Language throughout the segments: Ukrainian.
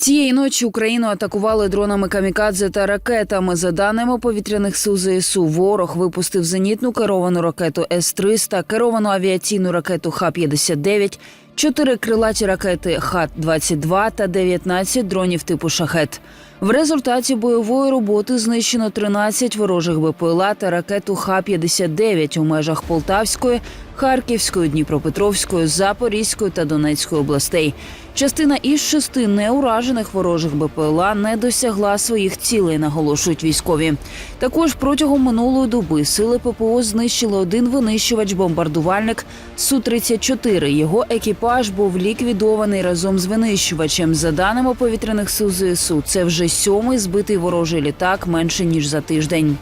Цієї ночі Україну атакували дронами камікадзе та ракетами. За даними повітряних сил ЗСУ, ворог випустив зенітну керовану ракету С-300, керовану авіаційну ракету Х-59, чотири крилаті ракети Х-22 та 19 дронів типу «Шахет». В результаті бойової роботи знищено 13 ворожих БПЛА та ракету Х-59 у межах Полтавської, Харківської, Дніпропетровської, Запорізької та Донецької областей. Частина із шести неуражених ворожих БПЛА не досягла своїх цілей, наголошують військові. Також протягом минулої доби сили ППО знищили один винищувач-бомбардувальник Су-34. Його екіпаж був ліквідований разом з винищувачем. За даними повітряних сил ЗСУ, це вже сьомий збитий ворожий літак менше ніж за тиждень.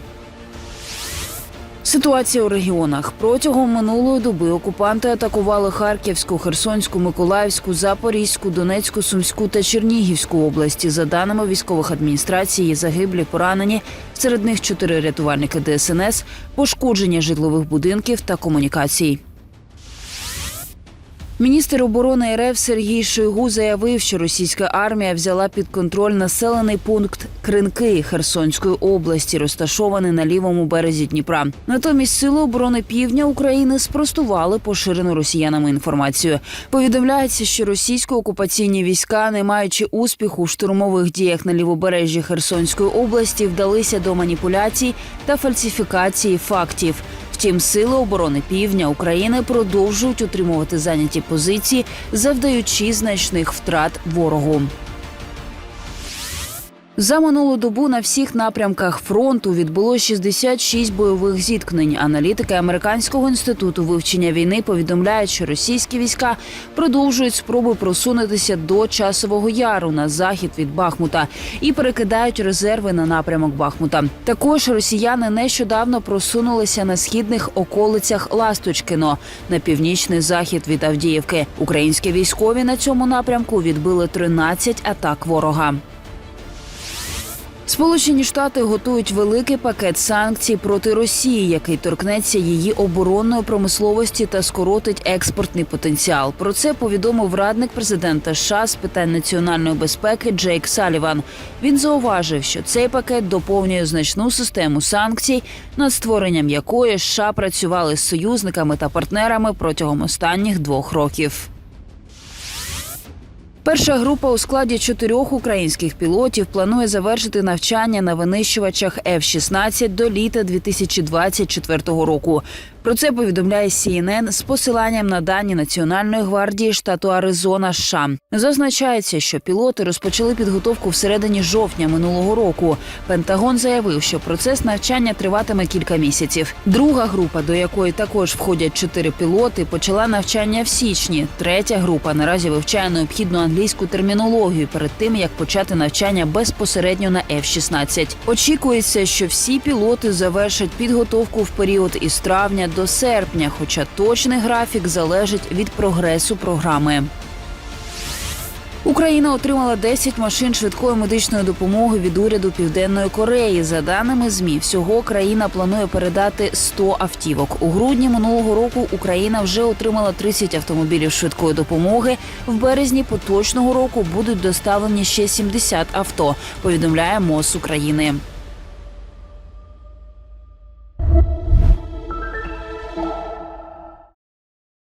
Ситуація у регіонах протягом минулої доби окупанти атакували Харківську, Херсонську, Миколаївську, Запорізьку, Донецьку, Сумську та Чернігівську області. За даними військових адміністрацій, загиблі, поранені. Серед них чотири рятувальники ДСНС, пошкодження житлових будинків та комунікацій. Міністр оборони РФ Сергій Шойгу заявив, що російська армія взяла під контроль населений пункт Кринки Херсонської області, розташований на лівому березі Дніпра. Натомість сили оборони півдня України спростували поширену росіянами інформацію. Повідомляється, що російсько-окупаційні війська, не маючи успіху в штурмових діях на лівобережжі Херсонської області, вдалися до маніпуляцій та фальсифікації фактів. Втім, сили оборони півдня України продовжують утримувати зайняті позиції, завдаючи значних втрат ворогу. За минулу добу на всіх напрямках фронту відбуло 66 бойових зіткнень. Аналітики американського інституту вивчення війни повідомляють, що російські війська продовжують спроби просунутися до часового яру на захід від Бахмута і перекидають резерви на напрямок Бахмута. Також росіяни нещодавно просунулися на східних околицях Ласточкино на північний захід від Авдіївки. Українські військові на цьому напрямку відбили 13 атак ворога. Сполучені Штати готують великий пакет санкцій проти Росії, який торкнеться її оборонної промисловості та скоротить експортний потенціал. Про це повідомив радник президента США з питань національної безпеки Джейк Саліван. Він зауважив, що цей пакет доповнює значну систему санкцій, над створенням якої США працювали з союзниками та партнерами протягом останніх двох років. Перша група у складі чотирьох українських пілотів планує завершити навчання на винищувачах F-16 до літа 2024 року. Про це повідомляє CNN з посиланням на дані Національної гвардії штату Аризона. США. зазначається, що пілоти розпочали підготовку всередині жовтня минулого року. Пентагон заявив, що процес навчання триватиме кілька місяців. Друга група, до якої також входять чотири пілоти, почала навчання в січні. Третя група наразі вивчає необхідну англійську термінологію перед тим, як почати навчання безпосередньо на F-16. Очікується, що всі пілоти завершать підготовку в період із травня до серпня, хоча точний графік залежить від прогресу програми. Україна отримала 10 машин швидкої медичної допомоги від уряду Південної Кореї. За даними змі, всього країна планує передати 100 автівок. У грудні минулого року Україна вже отримала 30 автомобілів швидкої допомоги. В березні поточного року будуть доставлені ще 70 авто. Повідомляє МОЗ України.